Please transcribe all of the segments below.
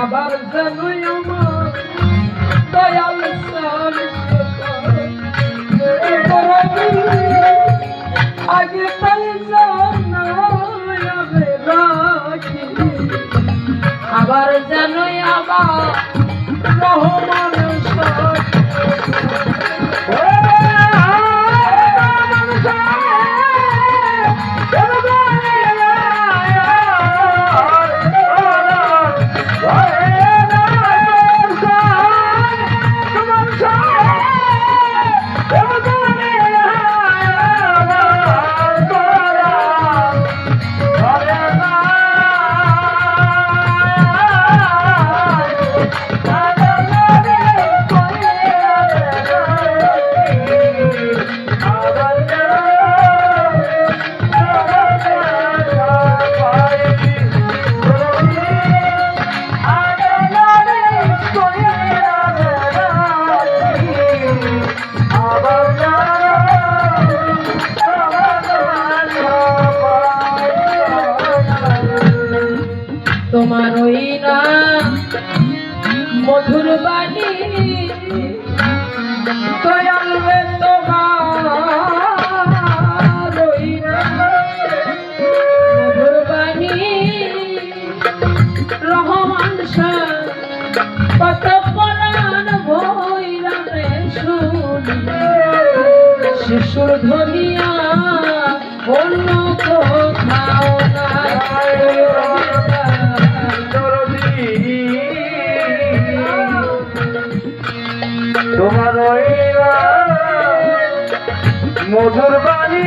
আবার জানোই আমার দয়াল সার আগে তাই জানাবে রাখি আবার জানোই আমার রহমান সার পশুর ধনিয়া অন্য কোথাও তোমার মধুর বাণী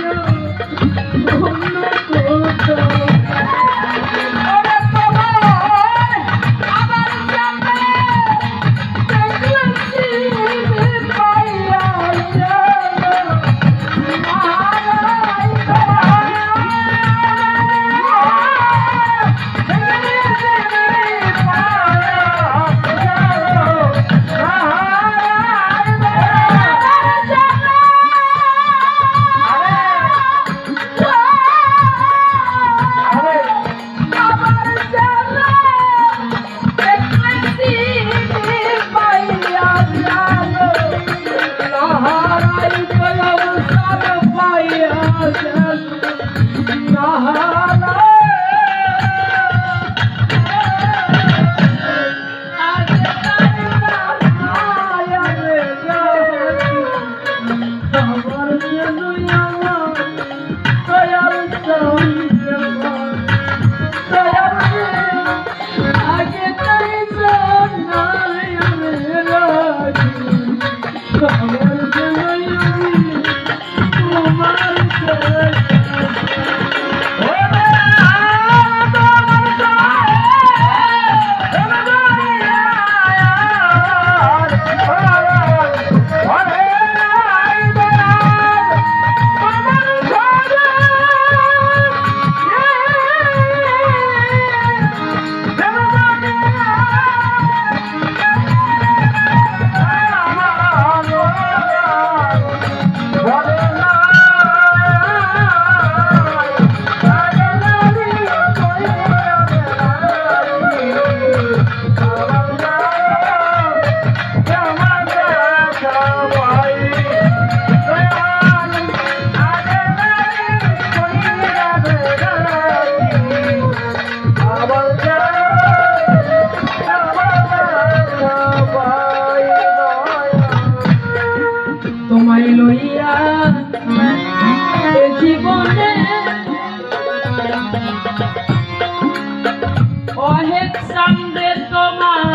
সঙ্গে তোমার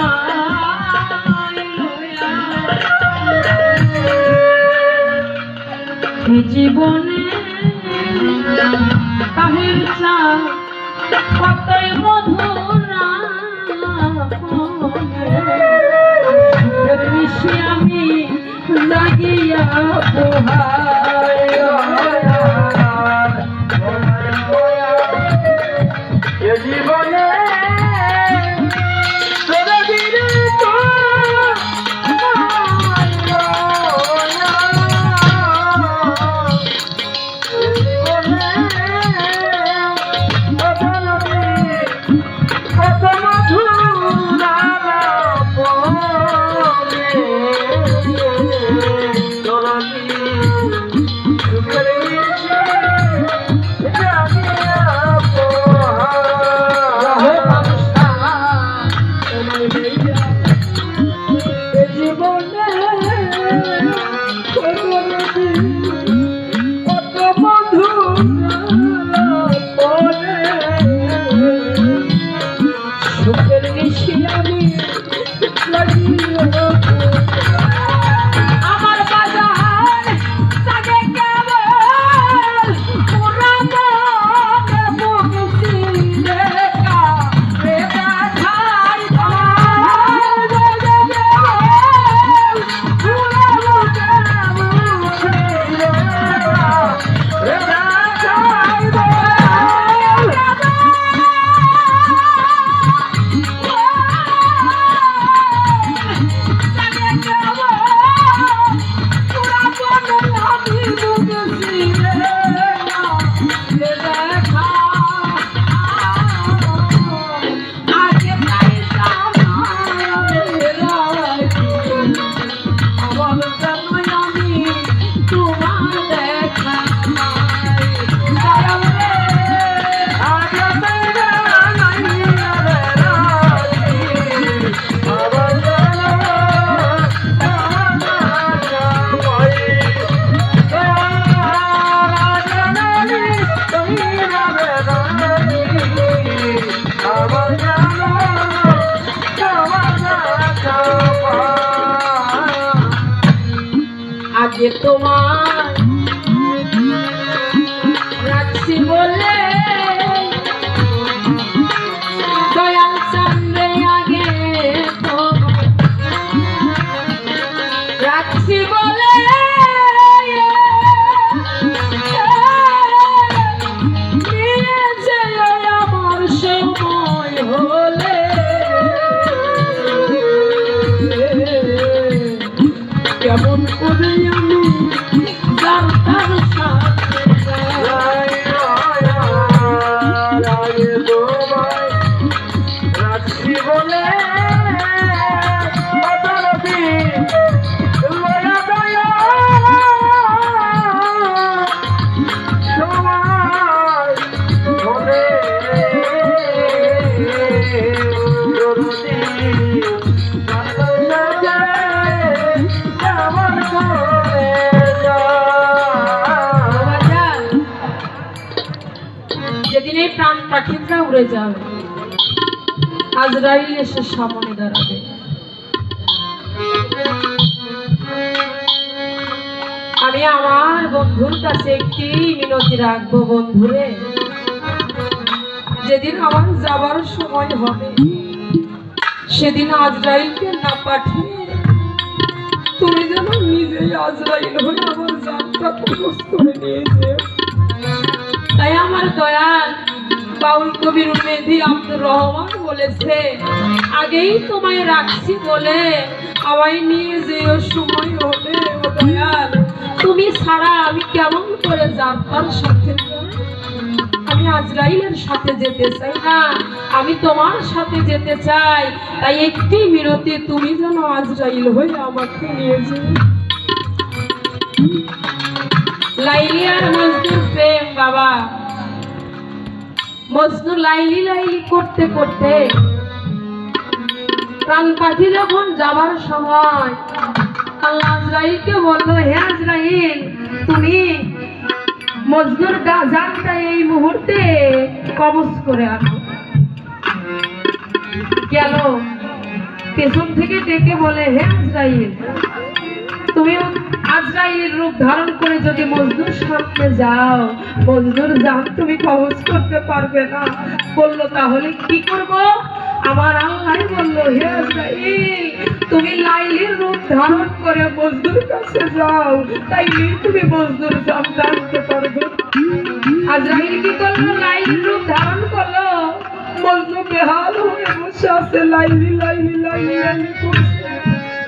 জীবনে কাহিল চা কতই মধুর জীবনে আগে তোমার রাখছি বলে দয়াল চন্দ্রে আগে রাখছি বলে উড়ে যাবে আজরাইল এসে সামনে দাঁড়াবে। আমি আমার বন্ধুর কাছে একটি মিনতি রাখব বন্ধুরে। যেদিন আমার যাবার সময় হবে, সেদিন আজরাইলকে না পাঠিয়ে তুমি যেন নিজেই আজরাইল হয়ে আমার যাত্রা কবজ করে নিয়ে যেও তাই আমার দয়াল বাউল কবির মেধি আব্দুর রহমান বলেছে, আগেই তোমায় রাখছি বলে আমায় নিয়ে সময় হবে দয়াল। তুমি ছাড়া আমি কেমন করে সাথে আমি আজরাইলের সাথে যেতে চাই না, আমি তোমার সাথে যেতে চাই। তাই একটি মিনতি তুমি যেন আজরাইল হয়ে আমাকে নিয়ে যেও। লাইলি আর মজনুর প্রেম, বাবা। মজনু লাইলি লাইলি করতে করতে প্রাণ পাখি যখন যাবার সময়, আল্লাহ আজরাইলকে বলল, হে আজরাইল, তুমি মজনুর জানটা এই মুহূর্তে কবজ করে আনো। গেল, পেছন থেকে ডেকে বলে, হে আজরাইল তুমি আজরাইলের রূপ ধারণ করে যদি মজদুর সামনে যাও মজদুর জান তুমি কবজ করতে পারবে না বলল তাহলে কি করব আমার আল্লাহ বলল হে আজরাইল তুমি লাইলির রূপ ধারণ করে মজদুর কাছে যাও তাইলে তুমি মজদুর জান জানতে পারবে আজরাইল কি করল লাইলির রূপ ধারণ করল মজনু বেহাল হয়ে বসে আছে লাইলি লাইলি লাইলি লাইলি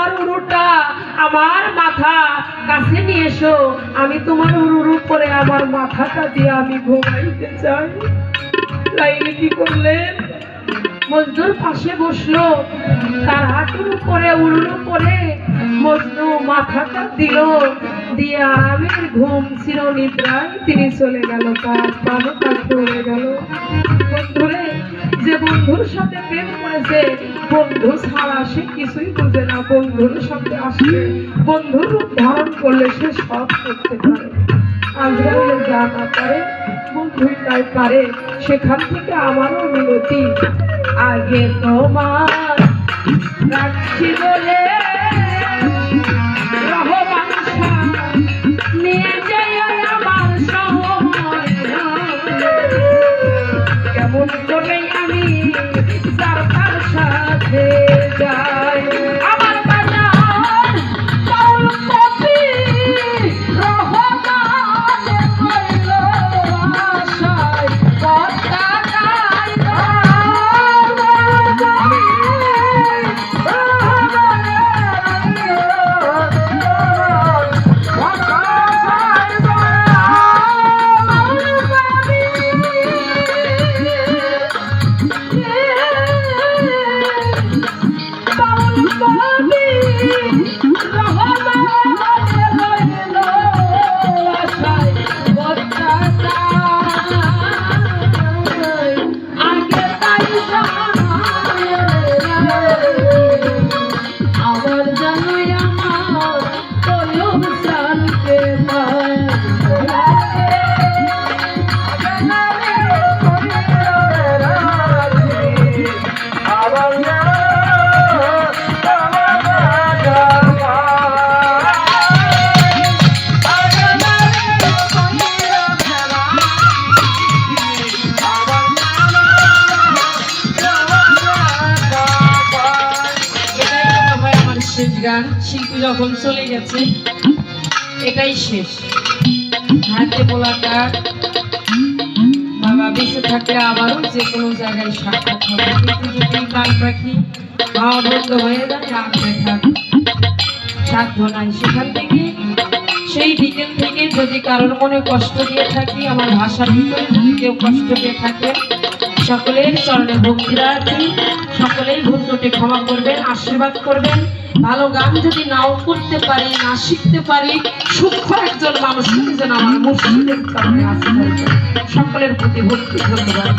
তোমার উরুটা আমার মাথা কাছে নিয়ে এসো। আমি তোমার উরুর উপরে আমার মাথাটা দিয়ে আমি ঘুমাইতে চাই। লাইলি কি করলেন মজদুর পাশে বসল। তার হাঁটুর উপরে উড়ুর উপরে মজনু মাথাটা দিল। দিয়ে আরামের ঘুম ছিল নিদ্রায় তিনি চলে গেল। তার প্রাণও তার চলে গেল। বন্ধুরে যে বন্ধুর সাথে প্রেম করেছে, বন্ধু ছাড়া সে কিছুই বুঝে না। বন্ধুর সাথে আসলে বন্ধুর রূপ ধারণ করলে সে সব করতে পারে। আজরাইলে যা না পারে, বন্ধুই তাই পারে। সেখান থেকে আমারও মিনতি আগে তোমার রাখছি বলে সাথে গেছে। এটাই শেষ। হাতে বলাটা বাবা বেঁচে থাকলে আবারও যে কোনো জায়গায় সাক্ষাৎ হবে। কিন্তু যদি গান রাখি খাওয়া বন্ধ হয়ে যায় আর দেখার সাধ্য নাই সেখান থেকে, সেই বিকেল থেকে যদি কারোর মনে কষ্ট দিয়ে থাকি, আমার ভাষার ভিতরে যদি কেউ কষ্ট পেয়ে থাকে, সকলের চরণে ভক্তি রাখি সকলেই ভুল ক্ষমা করবেন, আশীর্বাদ করবেন ভালো গান যদি নাও করতে পারি, না শিখতে পারি, সূক্ষ্ম একজন মানুষ যেন আমার মুসলিম সকলের প্রতি ভক্তি ধন্যবাদ।